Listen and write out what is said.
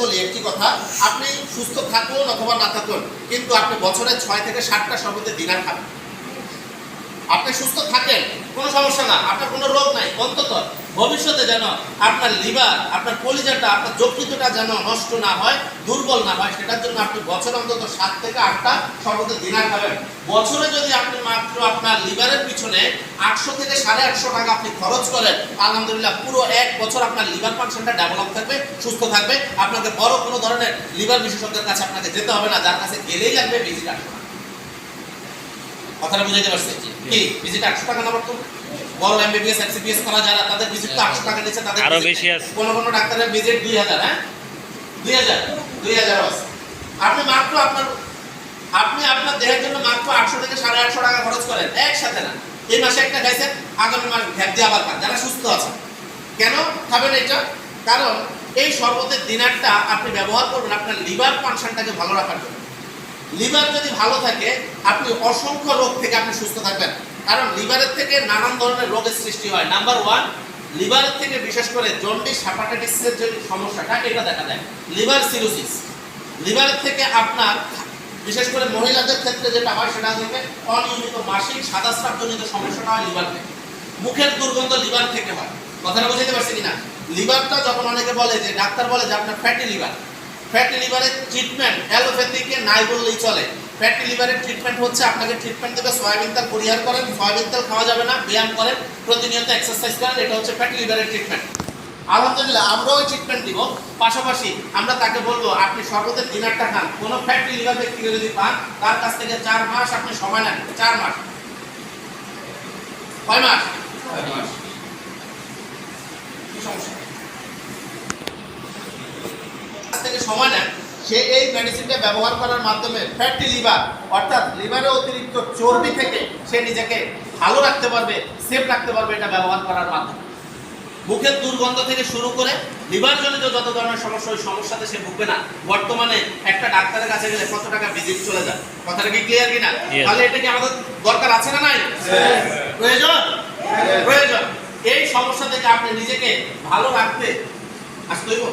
বলি একটি কথা, আপনি সুস্থ থাকুন অথবা না থাকুন, কিন্তু আপনি বছরে ছয় থেকে সাতটা সর্বোচ্চ দিনার খাবেন। আপনি সুস্থ থাকেন, কোনো সমস্যা না। আপনার কোনো রোগ নাই, অন্তত ভবিষ্যতে যেন আপনার লিভার, আপনার কলিজাটা, আপনার যকৃতটা যেন নষ্ট না হয়, দুর্বল না হয়, সেটার জন্য আপনি বছর অন্তত সাত থেকে আটটা সর্বত দিনার খাবেন। বছরে যদি আপনি মাত্র আপনার লিভারের পিছনে আটশো থেকে সাড়ে আটশো টাকা আপনি খরচ করেন, আলহামদুলিল্লাহ পুরো এক বছর আপনার লিভার ফাংশনটা ডেভেলপ থাকবে, সুস্থ থাকবে। আপনাকে বড় কোনো ধরনের লিভার বিশেষজ্ঞের কাছে আপনাকে যেতে হবে না, যার কাছে গেলেই লাগবে আটশো টাকা কথাটা বুঝাইতে পারছি। কি? ভিজিট আটশো টাকা না বর্তমানে বড় এমবিবিএস এমসিবিএস করা যারা তাদের ভিজিট তো আটশো টাকা নিচ্ছে তাদের আরও বেশি আছে। কোনো কোনো ডাক্তারের ভিজিট দুই হাজার হ্যাঁ? দুই হাজার দুই হাজার আছে। আপনি মাত্র আপনার আপনি আপনার দেহের জন্য মাত্র আটশো থেকে সাড়ে আটশো টাকা খরচ করেন একসাথে না। এই মাসে একটা খাইছেন আগামী মাস ঘ্যাপ দিয়ে আবার খান যারা সুস্থ আছে কেন খাবেন এটা? কারণ এই শরবতের দিনারটা আপনি ব্যবহার করবেন আপনার লিভার ফাংশনটাকে ভালো রাখার জন্য। লিভার যদি ভালো থাকে, আপনি অসংখ্য রোগ থেকে আপনি সুস্থ থাকবেন। কারণ লিভারের থেকে নানান ধরনের রোগের সৃষ্টি হয়। নাম্বার ওয়ান লিভারের থেকে বিশেষ করে জন্ডিস হ্যাপাটাইটিসের যে সমস্যাটা, এটা দেখা দেয়। লিভার সিরোসিস লিভারের থেকে আপনার, বিশেষ করে মহিলাদের ক্ষেত্রে যেটা হয়, সেটা হচ্ছে অনিয়মিত মাসিক সাদা স্রাবজনিত সমস্যাটা হয় লিভার থেকে। মুখের দুর্গন্ধ লিভার থেকে হয়। কথাটা বুঝতে পারছি কিনা? লিভারটা যখন অনেকে বলে যে, ডাক্তার বলে যে, আপনার ফ্যাটি লিভার ফ্যাটি লিভারের ট্রিটমেন্ট অ্যালোপ্যাথিকে নাই বললেই চলে। ফ্যাটি লিভারের ট্রিটমেন্ট হচ্ছে আপনাকে ট্রিটমেন্ট দেবে, সয়াবিন তেল পরিহার করেন, সয়াবিন তেল খাওয়া যাবে না, ব্যায়াম করেন, প্রতিনিয়ত এক্সারসাইজ করেন, এটা হচ্ছে ফ্যাটি লিভারের ট্রিটমেন্ট আলহামদুলিল্লাহ, আমরাও ওই ট্রিটমেন্ট দিব। পাশাপাশি আমরা তাকে বলব, আপনি সর্বদের ডিনারটা খান। কোনো ফ্যাটি লিভার ব্যক্তিকে যদি পান, তার কাছ থেকে চার মাস আপনি সময় নেন। চার মাস। কয় মাস? কি সমস্যা থেকে সে এই মেডিসিনটা ব্যবহার করার মাধ্যমে ফ্যাটি লিভার অর্থাৎ লিভারে অতিরিক্ত চর্বি থেকে সে নিজেকে ভালো রাখতে পারবে সেফ রাখতে পারবে এটা ব্যবহার করার মাধ্যমে। মুখের দুর্গন্ধ থেকে শুরু করে লিভার জনিত যত ধরনের সমস্যা ওই সমস্যাতে সে ভুগবে না। বর্তমানে একটা ডাক্তারের কাছে গেলে কত টাকা ভিজিট চলে যায়? কথাটা কি ক্লিয়ার কিনা. তাহলে এটা কি আমাদের দরকার আছে না নাই? প্রয়োজন? প্রয়োজন। এই সমস্যা থেকে আপনি নিজেকে ভালো রাখতে আসতে হইব